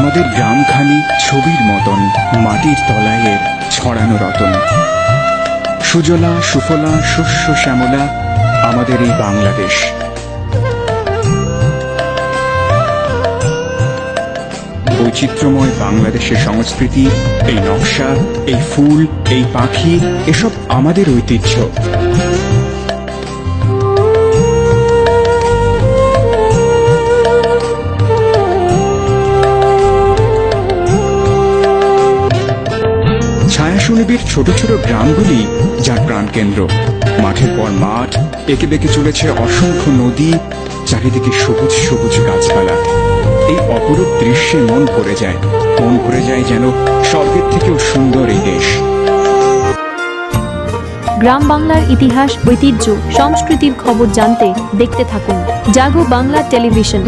আমাদের গ্রামখানি ছবির মতন মাটির তলায়ের ছড়ানো রতন। সুজলা, সুফলা, শস্য, শ্যামলা আমাদের এই বাংলাদেশ। বৈচিত্র্যময় বাংলাদেশের সংস্কৃতি, এই নকশা, এই ফুল, এই পাখি, এসব আমাদের ঐতিহ্য। ছায়া সুনিবিড় ছোট ছোট গ্রামগুলি যার প্রাণকেন্দ্র। মাঠের পর মাঠ, একে বেঁকে চলেছে অসংখ্য নদী, চারিদিকে সবুজ সবুজ গাছপালা। এই অপরূপ দৃশ্যে মন ভরে যায়, মন ভরে যায় যেন স্বর্গের থেকেও সুন্দর এই দেশ। গ্রাম বাংলার ইতিহাস, ঐতিহ্য, সংস্কৃতির খবর জানতে দেখতে থাকুন জাগো বাংলা টেলিভিশন।